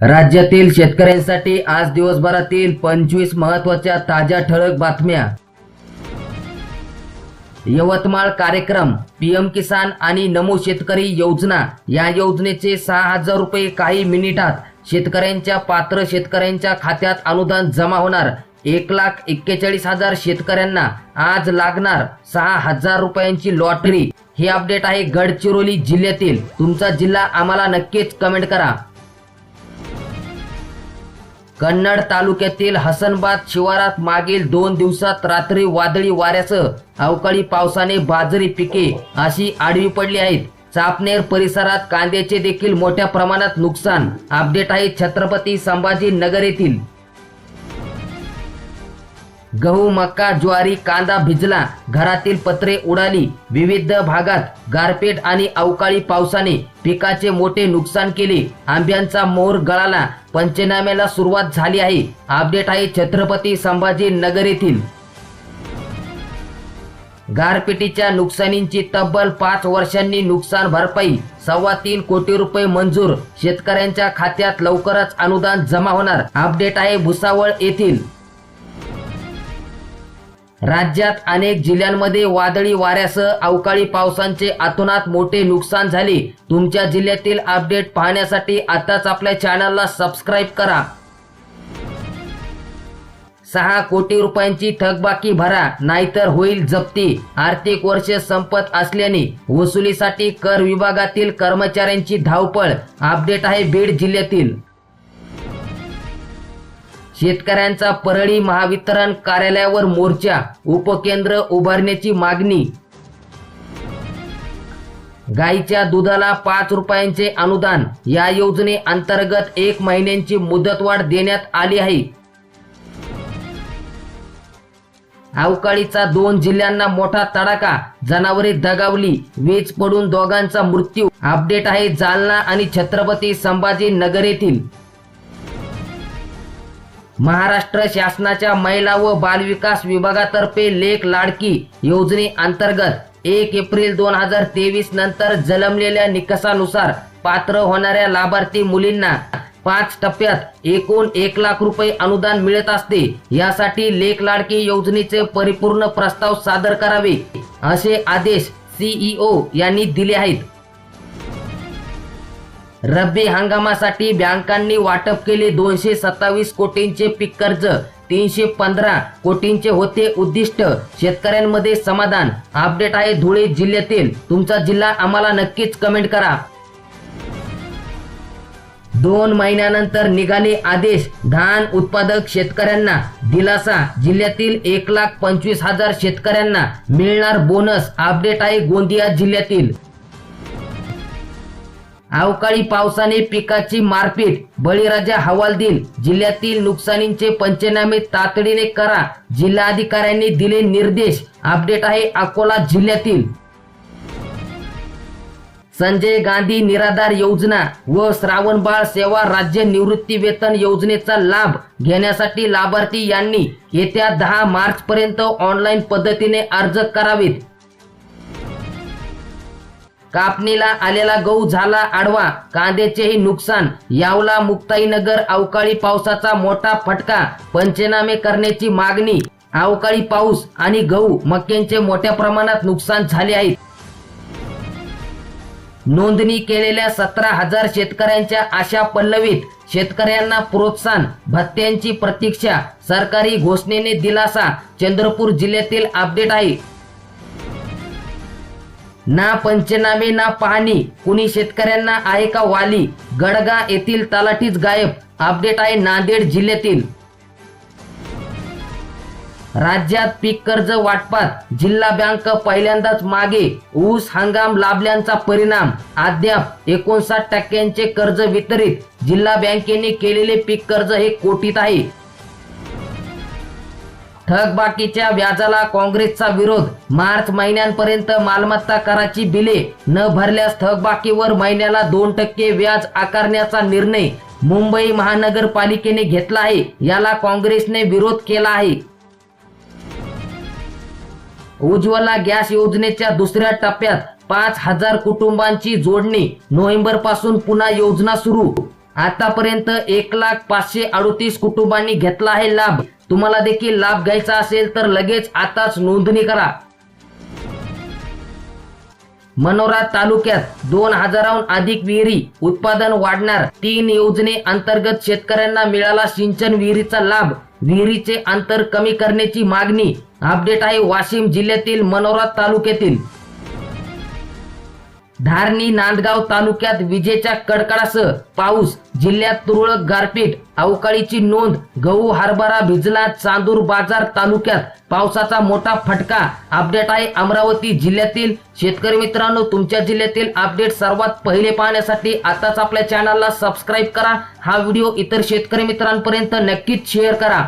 राज्यातील शेतकऱ्यांसाठी आज दिवसभरातील पंचवीस महत्त्वाच्या ताज्या ठळक बातम्या. यवतमाळ कार्यक्रम पीएम किसान आणि नमो शेतकरी योजना या योजनेचे सहा हजार रुपये काही मिनिटात शेतकऱ्यांच्या पात्र शेतकऱ्यांच्या खात्यात अनुदान जमा होणार. एक लाख एक्केचाळीस हजार शेतकऱ्यांना आज लागणार सहा हजार रुपयांची लॉटरी. हे अपडेट आहे गडचिरोली जिल्ह्यातील. तुमचा जिल्हा आम्हाला नक्कीच कमेंट करा. कन्नड तालुक्यातील हसनबाद शिवारात मागील दोन दिवसात रात्री वादळी वाऱ्यासह अवकाळी पावसाने बाजरी पिके अशी आडवी पडली आहेत. चापनेर परिसरात कांद्याचे देखील मोठ्या प्रमाणात नुकसान. अपडेट आहे छत्रपती संभाजी नगर येथील. गहू मका ज्वारी कांदा भिजला घरातील पत्रे उडाली. विविध भागात गारपीट आणि अवकाळी पावसाने पिकाचे मोठे नुकसान केले. आंब्यांचा मोर गळाला. पंचनाम्याला सुरुवात झाली आहे. अपडेट आहे छत्रपती संभाजी नगर येथील. गारपिटीच्या नुकसानींची तब्बल पाच वर्षांनी नुकसान भरपाई सव्वा तीन कोटी रुपये मंजूर. शेतकऱ्यांच्या खात्यात लवकरच अनुदान जमा होणार. अपडेट आहे भुसावळ येथील. राज्यात अनेक जिल्ह्यांमध्ये वादळी वाऱ्यासह अवकाळी पावसांचे अतोनात मोठे नुकसान झाले. तुमच्या जिल्ह्यातील अपडेट पाहण्यासाठी आताच आपल्या चॅनलला सबस्क्राईब करा. सहा कोटी रुपयांची थकबाकी भरा नाहीतर होईल जप्ती. आर्थिक वर्ष संपत असल्याने वसुलीसाठी कर विभागातील कर्मचाऱ्यांची धावपळ. अपडेट आहे बीड जिल्ह्यातील. शेतकऱ्यांचा परळी महावितरण कार्यालयावर मोर्चा उपकेंद्र उभारण्याची मागणी. गाईच्या दुधाला पाच रुपयांचे अनुदान. या योजने अंतर्गत एक महिन्यांची मुदतवाढ देण्यात आली आहे. अवकाळीचा दोन जिल्ह्यांना मोठा तडाखा. जनावरे दगावली. वीज पडून दोघांचा मृत्यू. अपडेट आहे जालना आणि छत्रपती संभाजी नगर येथील. महाराष्ट्र शासनाच्या महिला व बालविकास विभागातर्फे लेख लाडकी योजने अंतर्गत एक एप्रिल दोन हजार तेवीस नंतर जन्मलेल्या निकषानुसार पात्र होणाऱ्या लाभार्थी मुलींना पाच टप्प्यात एकूण एक लाख रुपये अनुदान मिळत असते. यासाठी लेख लाडकी योजनेचे परिपूर्ण प्रस्ताव सादर करावे असे आदेश सीईओ यांनी दिले आहेत. रब्बी हंगामासाठी बँकांनी वाटप केले दोनशे सत्तावीस कोटींचे पीक कर्ज तीनशे पंधरा कोटींचे होते उद्दिष्ट. शेतकऱ्यांमध्ये समाधान. अपडेट आहे धुळे जिल्ह्यातील. तुमचा जिल्हा आम्हाला नक्कीच कमेंट करा. दोन महिन्यानंतर निघाले आदेश. धान उत्पादक शेतकऱ्यांना दिलासा. जिल्ह्यातील एक लाख पंचवीस हजार शेतकऱ्यांना मिळणार बोनस अपडेट आहे गोंदिया जिल्ह्यातील. अवकाळी पावसाने पिकाची मारपीट. बळीराजा हवालदिल जिल्ह्यातील नुकसानींचे पंचनामे तातडीने करा. जिल्हाधिकाऱ्यांनी दिले निर्देश. अपडेट आहे अकोला जिल्ह्यातील. संजय गांधी निराधार योजना व श्रावणबाळ सेवा राज्य निवृत्ती वेतन योजनेचा लाभ घेण्यासाठी लाभार्थी यांनी येत्या दहा मार्च पर्यंत ऑनलाईन पद्धतीने अर्ज करावेत. कापणीला आलेला गहू झाला आडवा कांद्याचेही नुकसान यावला मुक्ताईनगर अवकाळी पावसाचा मोठा फटका पंचनामे करण्याची मागणी अवकाळी पाऊस आणि गहू मक्यांचे मोठ्या प्रमाणात नुकसान झाले आहे. नोंदणी केलेल्या सतरा हजार शेतकऱ्यांच्या आशा पल्लवीत शेतकऱ्यांना प्रोत्साहन भत्त्यांची प्रतीक्षा सरकारी घोषणेने दिलासा चंद्रपूर जिल्ह्यातील अपडेट आहे. ना पंचनामे ना पाहणी कुणी शेतकऱ्यांना आहे का वाली? गडगा येथील तलाठीच गायब. अपडेट आहे नांदेड जिल्ह्यातील. राज्यात पीक कर्ज वाटपात. जिल्हा बँक पहिल्यांदाच मागे. ऊस हंगाम लाभल्यांचा परिणाम. अद्याप एकोणसाठ टक्क्यांचे कर्ज वितरित. जिल्हा बँकेने केलेले पीक कर्ज हे कोटीत आहे. थकबाकीच्या व्याजाला काँग्रेसचा विरोध. मार्च महिन्यांपर्यंत मालमत्ता कराची बिले न भरल्यास थकबाकीवर महिन्याला दोन टक्के व्याज आकारण्याचा निर्णय मुंबई महानगरपालिकेने घेतला आहे. याला काँग्रेसने विरोध केला आहे. उज्ज्वला गॅस योजनेच्या दुसऱ्या टप्प्यात पाच हजार कुटुंबांची जोडणी. नोव्हेंबरपासून पुन्हा योजना सुरू. आतापर्यंत एक लाख पाचशे अडोतीस कुटुंबांनी घेतला आहे लाभ. तुम्हाला देखील लाभ घ्यायचा असेल तर लगेच आताच नोंदणी करा. मनोरा तालुक्यात दोन हजाराहून अधिक विहिरी उत्पादन वाढणार. तीन योजने अंतर्गत शेतकऱ्यांना मिळाला सिंचन विहिरीचा लाभ. विहिरीचे अंतर कमी करण्याची मागणी. अपडेट आहे वाशिम जिल्ह्यातील मनोरा तालुक्यातील. धारणी नांदगाव तालुक्यात विजेच्या कडकडासह पाऊस जिल्ह्यात तुरळक गारपीट अवकाळीची नोंद गहू हरभरा भिजला चांदूर बाजार तालुक्यात पावसाचा मोठा फटका. अपडेट आहे अमरावती जिल्ह्यातील. शेतकरी मित्रांनो तुमच्या जिल्ह्यातील अपडेट सर्वात पहिले पाहण्यासाठी आताच आपल्या चॅनलला सबस्क्राईब करा. हा व्हिडिओ इतर शेतकरी मित्रांपर्यंत नक्कीच शेअर करा.